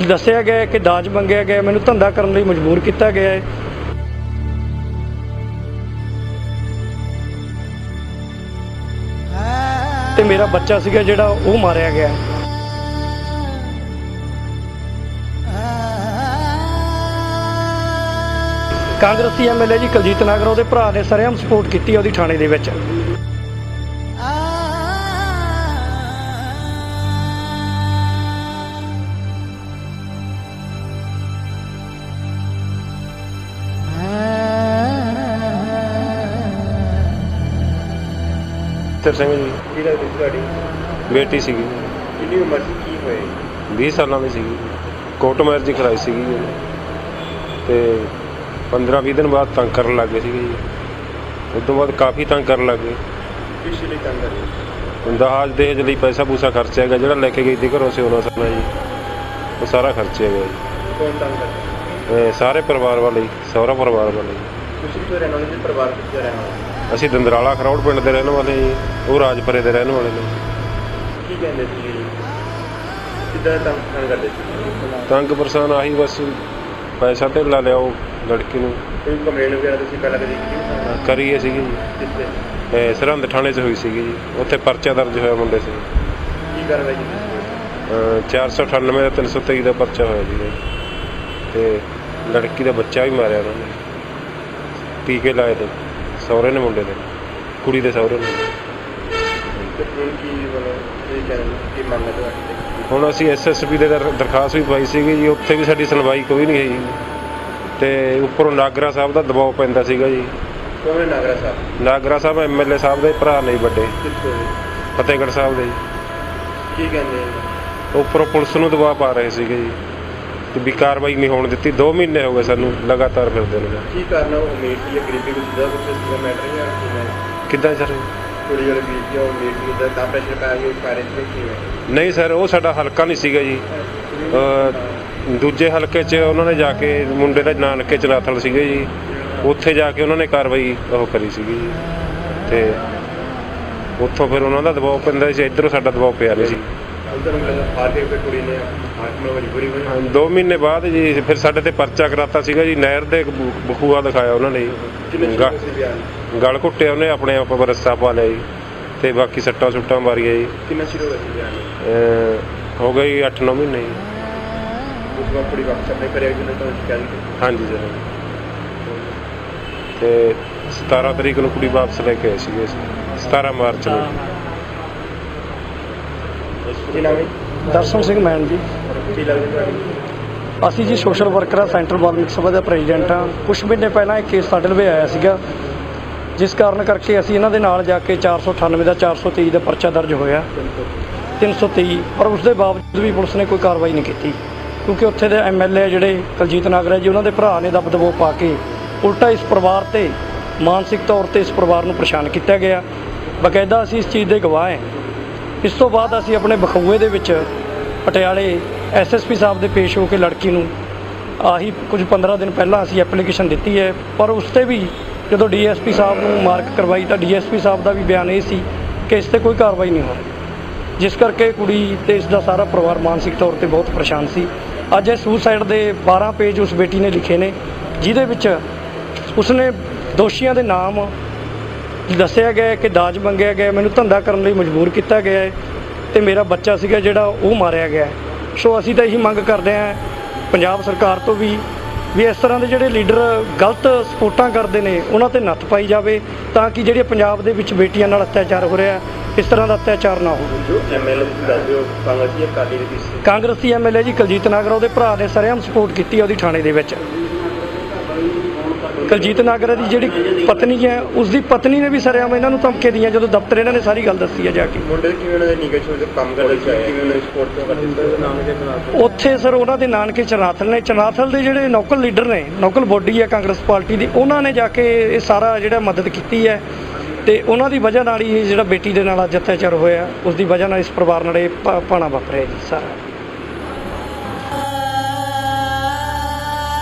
ਦੱਸਿਆ ਗਿਆ ਕਿ ਦਾਜ ਮੰਗਿਆ ਗਿਆ ਮੈਨੂੰ ਧੰਦਾ ਕਰਨ ਲਈ ਮਜਬੂਰ ਕੀਤਾ ਗਿਆ ਹੈ ਤੇ ਮੇਰਾ ਬੱਚਾ ਸੀਗਾ ਜਿਹੜਾ ਉਹ ਮਾਰਿਆ ਗਿਆ ਹੈ। ਕਾਂਗਰਸੀ ਐਮਐਲਏ ਜੀ ਕੁਲਜੀਤ ਨਾਗਰ, ਉਹਦੇ ਭਰਾ ਨੇ ਸਰੇਆਮ ਸਪੋਰਟ ਕੀਤੀ ਉਹਦੀ ਥਾਣੇ ਦੇ ਵਿੱਚ ਤਰ ਸਿੰਘ ਜੀ। ਕੀ ਲੱਗਦੀ ਸੀ ਤੁਹਾਡੀ? ਬੇਟੀ ਸੀਗੀ। ਕਿੰਨੀ ਉਮਰ ਸੀ? ਕੀ ਹੋਏ 20 ਸਾਲਾਂ ਦੀ ਸੀਗੀ। ਕੋਰਟ ਮੈਰਿਜ ਕਰਾਈ ਸੀਗੀ ਜੀ। ਉਹਨੇ। ਤੇ 15-20 ਦਿਨ ਬਾਅਦ ਤੰਗ ਕਰਨ ਲੱਗ ਗਏ ਸੀਗੇ ਜੀ। ਉਸ ਤੋਂ ਬਾਅਦ ਕਾਫੀ ਤੰਗ ਕਰਨ ਲੱਗ ਗਏ। ਲਈ ਤੰਗ ਕਰੀ ਦਹਾਜ ਦਹੇਜ ਲਈ ਪੈਸਾ ਪੂਸਾ ਖਰਚਿਆ ਗਿਆ ਜਿਹੜਾ ਲੈ ਕੇ ਗਈ ਸੀ ਘਰੋਂ ਸੋਨਾ ਸੋਨਾ ਜੀ। ਉਹ ਸਾਰਾ ਖਰਚਿਆ ਗਿਆ ਜੀ। ਕੌਣ ਤੰਗ ਕਰਦਾ ਇਹ ਸਾਰੇ ਪਰਿਵਾਰ ਵਾਲੇ ਹੀ, ਸਹੁਰਾ ਪਰਿਵਾਰ ਵਾਲੇ ਜੀ। ਤੁਸੀਂ ਰਹਿਣ ਜੀ ਪਰਿਵਾਰ ਕਿੱਥੇ ਰਹਿਣ ਅਸੀਂ ਦੰਦਰਾਲਾ ਖਰੌੜ ਪਿੰਡ ਦੇ ਰਹਿਣ ਵਾਲੇ ਜੀ। ਉਹ ਰਾਜਪੁਰੇ ਦੇ ਰਹਿਣ ਵਾਲੇ ਨੇ। ਕੀ ਕਹਿੰਦੇ ਸੀ? ਜੀ ਕਿੱਦਾਂ ਤੰਗ ਕਰਦੇ ਸੀ? ਤੰਗ ਪਰੇਸ਼ਾਨ ਆਹੀ ਬਸ ਪੈਸਾ ਧੇਲਾ ਲਿਆਓ ਲੜਕੀ ਨੂੰ। ਕੋਈ ਕੰਪਲੇਂਟ ਵਗੈਰਾ ਤੁਸੀਂ ਪਹਿਲਾਂ ਕਦੇ ਕੀਤੀ ਕਰੀਏ ਸੀਗੀ ਜੀ। ਸਰਹੰਦ ਥਾਣੇ 'ਚ ਹੋਈ ਸੀਗੀ ਜੀ। ਉੱਥੇ ਪਰਚਾ ਦਰਜ ਹੋਇਆ ਮੁੰਡੇ ਸੀ ਕੀ ਕਾਰਵਾਈ? ਅਹ 498 ਦਾ 323 ਦਾ ਪਰਚਾ ਹੋਇਆ ਜੀ। ਤੇ ਲੜਕੀ ਦਾ ਬੱਚਾ ਵੀ ਮਾਰਿਆ ਉਹਨਾਂ ਨੇ। ਟੀਕੇ ਲਾਏ ਤੇ। ਸਹੁਰੇ ਨੇ ਮੁੰਡੇ ਦੇ ਕੁੜੀ ਦੇ ਸਹੁਰੇ ਨੇ। ਤੇ ਹੁਣ ਕੀ ਮਤਲਬ ਇਹ ਕੀ ਅਸੀਂ ਐਸਐਸਪੀ ਦੇ ਦਰ- ਦਰਖਾਸਤ ਵੀ ਪਾਈ ਸੀਗੀ ਜੀ ਉੱਥੇ ਵੀ ਸਾਡੀ ਸੁਣਵਾਈ ਕੋਈ ਨਹੀਂ ਹੋਈ। ਤੇ ਉੱਪਰੋਂ ਨਾਗਰਾ ਸਾਹਿਬ ਦਾ ਦਬਾਅ ਪੈਂਦਾ ਸੀਗਾ ਜੀ। ਹੈ ਨਾਗਰਾ ਸਾਹਿਬ? ਨਾਗਰਾ ਸਾਹਿਬ ਐਮਐਲਏ ਸਾਹਿਬ ਦੇ ਭਰਾ ਨਹੀਂ ਵੱਡੇ। ਕਿੱਥੋਂ ਦੇ? ਫਤਿਹਗੜ੍ਹ ਸਾਹਿਬ ਦੇ ਜੀ। ਕੀ ਕਹਿੰਦੇ? ਉੱਪਰੋਂ ਪੁਲਿਸ ਨੂੰ ਦਬਾਅ ਪਾ ਰਹੇ ਸੀਗੇ ਜੀ। ਵੀ ਕਾਰਵਾਈ ਨਹੀਂ ਹੋਣ ਦਿੱਤੀ। 2 ਮਹੀਨੇ ਹੋ ਗਏ ਸਾਨੂੰ ਲਗਾਤਾਰ ਫਿਰਦੇ ਨੇ। ਕੀ ਕਾਰਨ ਹੈ ਉਹ ਉਮੀਦ ਜਾਂ ਗਰੀਬੀ ਕੁਝ ਦਾ ਕੁਝ ਸੀਗਾ ਮੈਟਰ ਜਾਂ ਕੀ ਹੈ? ਕਿੱਦਾਂ ਸਰ? ਜਿਹੀ ਗਰੀਬੀ ਸੀ ਉਹ ਉਮੀਦ ਸੀ ਦਾ ਤਾਂ ਪ੍ਰੈਸ਼ਰ ਪਾਇਆ ਗਿਆ ਬਾਰੇ ਚ ਕੀ ਹੈ? ਨਹੀਂ ਸਰ ਉਹ ਸਾਡਾ ਹਲਕਾ ਨਹੀਂ ਸੀਗਾ ਜੀ। ਅਹ ਦੂਜੇ ਹਲਕੇ 'ਚ ਉਹਨਾਂ ਨੇ ਜਾ ਕੇ ਮੁੰਡੇ ਦਾ ਨਾਨਕੇ ਚਨਾਥਲ ਸੀਗੇ ਜੀ। ਉੱਥੇ ਜਾ ਕੇ ਉਹਨਾਂ ਨੇ ਕਾਰਵਾਈ ਉਹ ਕਰੀ ਸੀਗੀ ਜੀ। ਤੇ ਉੱਥੋਂ ਫਿਰ ਉਹਨਾਂ ਦਾ ਦਬਾਅ ਪੈਂਦਾ ਸੀ ਇੱਧਰੋਂ ਸਾਡਾ ਦਬਾਅ ਪਿਆ ਨਹੀਂ ਸੀ। ਉਧਰ ਕੁੜੀ ਨੇ ਹਾਕਮ ਮਜਬੂਰੀ ਹੋਈ ਦੋ ਮਹੀਨੇ ਬਾਅਦ ਜੀ ਫਿਰ ਸਾਡੇ ਤੇ ਪਰਚਾ ਕਰਾਤਾ ਸੀਗਾ ਜੀ ਨਹਿਰ ਦੇ ਬਖੂਆ ਦਿਖਾਇਆ ਉਹਨਾਂ ਨੇ ਜੀ। ਗਲ ਘੁੱਟਿਆ ਉਹਨੇ ਆਪਣੇ ਆਪ ਪਰ ਰੱਸਾ ਪਾ ਲਿਆ ਜੀ ਤੇ ਬਾਕੀ ਸੱਟਾਂ ਸੁੱਟਾਂ ਮਾਰੀਆਂ ਜੀ। ਕਿੰਨਾ ਚਿਰ ਹੋ ਗਿਆ ਸੀ ਬਿਆਨ ਅਹ ਹੋ ਗਈ 8-9 ਮਹੀਨੇ ਜੀ। ਉਸ ਵਾਰ ਕੁੜੀ ਵਾਪਸ ਆਪਣੇ ਘਰੇ ਆਈ ਜਿਹਨੇ ਤਾਂ ਸ਼ਿਕਾਇਤ ਕੀਤੀ? ਹਾਂਜੀ ਸਰ। ਤੇ 17 ਤਰੀਕ ਨੂੰ ਕੁੜੀ ਵਾਪਸ ਲੈ ਕੇ ਆਏ ਸੀਗੇ ਅਸੀਂ 17 ਮਾਰਚ ਨੂੰ। ਕੀ ਨਾਮ ਹੈ? ਦਰਸ਼ਨ ਸਿੰਘ ਮੈਨ ਜੀ। ਕੀ ਲੱਗਦੀ ਤੁਹਾਡੀ? ਅਸੀਂ ਜੀ ਸੋਸ਼ਲ ਵਰਕਰ ਆ ਸੈਂਟਰਲ ਵਾਲਮੀਕ ਸਭਾ ਦਾ ਪ੍ਰੈਜ਼ੀਡੈਂਟ ਆ। ਕੁਝ ਮਹੀਨੇ ਪਹਿਲਾਂ ਇਹ ਕੇਸ ਸਾਡੇ ਲਵੇ ਆਇਆ ਸੀਗਾ। ਜਿਸ ਕਾਰਨ ਕਰਕੇ ਅਸੀਂ ਇਹਨਾਂ ਦੇ ਨਾਲ ਜਾ ਕੇ 498 ਦਾ 423 ਦਾ ਪਰਚਾ ਦਰਜ ਹੋਇਆ। 323 ਪਰ ਉਸ ਦੇ ਬਾਵਜੂਦ ਵੀ ਪੁਲਿਸ ਨੇ ਕੋਈ ਕਾਰਵਾਈ ਨਹੀਂ ਕੀਤੀ। ਕਿਉਂਕਿ ਉੱਥੇ ਦੇ ਐਮਐਲਏ ਜਿਹੜੇ ਕੁਲਜੀਤ ਨਾਗਰਾ ਜੀ ਉਹਨਾਂ ਦੇ ਭਰਾ ਨੇ ਦਬਦਬੋ ਪਾ ਕੇ ਉਲਟਾ ਇਸ ਪਰਿਵਾਰ ਤੇ ਮਾਨਸਿਕ ਤੌਰ ਤੇ ਇਸ ਪਰਿਵਾਰ ਨੂੰ ਪਰੇਸ਼ਾਨ ਕੀਤਾ ਗਿਆ। ਬਕਾਇਦਾ ਅਸੀਂ ਇਸ ਚੀਜ਼ ਦੇ ਗਵਾਹ ਹਾਂ। ਇਸ ਤੋਂ ਬਾਅਦ ਅਸੀਂ ਆਪਣੇ ਬਖੂਏ ਦੇ ਵਿੱਚ ਪਟਿਆਲੇ ਐਸਐਸਪੀ ਸਾਹਿਬ ਦੇ ਪੇਸ਼ ਹੋ ਕੇ ਲੜਕੀ ਨੂੰ ਆਹੀ ਕੁਝ 15 ਦਿਨ ਪਹਿਲਾਂ ਅਸੀਂ ਐਪਲੀਕੇਸ਼ਨ ਦਿੱਤੀ ਹੈ, ਪਰ ਉਸ ਤੇ ਵੀ ਜਦੋਂ ਡੀਐਸਪੀ ਸਾਹਿਬ ਨੂੰ ਮਾਰਕ ਕਰਵਾਈ ਤਾਂ ਡੀਐਸਪੀ ਸਾਹਿਬ ਦਾ ਵੀ ਬਿਆਨ ਇਹ ਸੀ ਕਿ ਇਸ ਤੇ ਕੋਈ ਕਾਰਵਾਈ ਨਹੀਂ ਹੋ ਰਹੀ ਜਿਸ ਕਰਕੇ ਕੁੜੀ ਤੇ ਇਸ ਦਾ ਸਾਰਾ ਪਰਿਵਾਰ ਮਾਨਸਿਕ ਤੌਰ ਤੇ ਬਹੁਤ ਪਰੇਸ਼ਾਨ ਸੀ। ਅੱਜ ਇਹ ਸੁਸਾਈਡ ਦੇ 12 ਪੇਜ ਉਸ ਬੇਟੀ ਨੇ ਲਿਖੇ ਨੇ, ਜਿਹਦੇ ਵਿੱਚ ਉਸਨੇ ਦੋਸ਼ੀਆਂ ਦੇ ਨਾਮ ਦੱਸਿਆ ਗਿਆ ਕਿ ਦਾਜ ਮੰਗਿਆ ਗਿਆ ਮੈਨੂੰ ਧੰਦਾ ਕਰਨ ਲਈ ਮਜਬੂਰ ਕੀਤਾ ਗਿਆ ਹੈ ਤੇ ਮੇਰਾ ਬੱਚਾ ਸੀਗਾ ਜਿਹੜਾ ਉਹ ਮਾਰਿਆ ਗਿਆ। ਸੋ ਅਸੀਂ ਤਾਂ ਇਹੀ ਮੰਗ ਕਰਦੇ ਹਾਂ ਪੰਜਾਬ ਸਰਕਾਰ ਤੋਂ ਵੀ ਵੀ ਇਸ ਤਰ੍ਹਾਂ ਦੇ ਜਿਹੜੇ ਲੀਡਰ ਗਲਤ ਸਪੋਰਟਾਂ ਕਰਦੇ ਨੇ ਉਹਨਾਂ ਤੇ ਨੱਥ ਪਾਈ ਜਾਵੇ ਤਾਂ ਕਿ ਜਿਹੜੇ ਪੰਜਾਬ ਦੇ ਵਿੱਚ ਬੇਟੀਆਂ ਨਾਲ ਅਤਿਆਚਾਰ ਹੋ ਰਿਹਾ ਇਸ ਤਰ੍ਹਾਂ ਦਾ ਅਤਿਆਚਾਰ ਨਾ ਹੋਵੇ ਜੋ ਐਮਐਲਏ ਦੱਸਦੇ ਹੋ ਕਾਂਗਰਸੀ ਅਕਾਲੀ ਦੇ ਕਾਂਗਰਸੀ ਐਮਐਲਏ ਜੀ ਕੁਲਜੀਤ ਨਾਗਰ ਉਹਦੇ ਭਰਾ ਨੇ ਸਰੇਆਮ ਸਪੋਰਟ ਕੀਤੀ ਉਹਦੀ ਥਾਣੇ ਦੇ ਵਿੱਚ ਕੁਲਜੀਤ ਨਾਗਰ ਦੀ ਜਿਹੜੀ ਪਤਨੀ ਹੈ ਉਸ ਦੀ ਪਤਨੀ ਨੇ ਵੀ ਸਰੇਆਮ ਇਹਨਾਂ ਨੂੰ ਧਮਕੇ ਦੀਆਂ ਜਦੋਂ ਦਫ਼ਤਰ ਇਹਨਾਂ ਨੇ ਸਾਰੀ ਗੱਲ ਦੱਸੀ ਹੈ ਜਾ ਕੇ। ਮੁੰਡੇ ਦੇ ਕਿਵੇਂ ਉਹਨਾਂ ਦੇ ਨਿਗਾਹ ਚ ਕੰਮ ਕਰਦੇ ਸੀ ਕਿਵੇਂ ਉਹਨਾਂ ਦੀ ਸਪੋਰਟ ਕਿਉਂ ਕਰਦੇ ਸੀ? ਨਾਮ ਦੇ ਖਿਲਾਫ ਉੱਥੇ ਸਰ ਉਹਨਾਂ ਦੇ ਨਾਨਕੇ ਚਰਨਾਥਲ ਨੇ। ਚਰਨਾਥਲ ਦੇ ਜਿਹੜੇ ਲੋਕਲ ਲੀਡਰ ਨੇ ਲੋਕਲ ਬੋਡੀ ਹੈ ਕਾਂਗਰਸ ਪਾਰਟੀ ਦੀ ਉਹਨਾਂ ਨੇ ਜਾ ਕੇ ਇਹ ਸਾਰਾ ਜਿਹੜਾ ਮਦਦ ਕੀਤੀ ਹੈ ਤੇ ਉਹਨਾਂ ਦੀ ਵਜ੍ਹਾ ਨਾਲ ਹੀ ਇਹ ਜਿਹੜਾ ਬੇਟੀ ਦੇ ਨਾਲ ਅੱਜ ਅਤਿਆਚਾਰ ਹੋਇਆ। ਉਸ ਦੀ ਵਜ੍ਹਾ ਨਾਲ ਇਸ ਪਰਿਵਾਰ ਨਾਲ ਇਹ ਭਾਣਾ ਵਾਪਰਿਆ ਜੀ ਸਾਰਾ।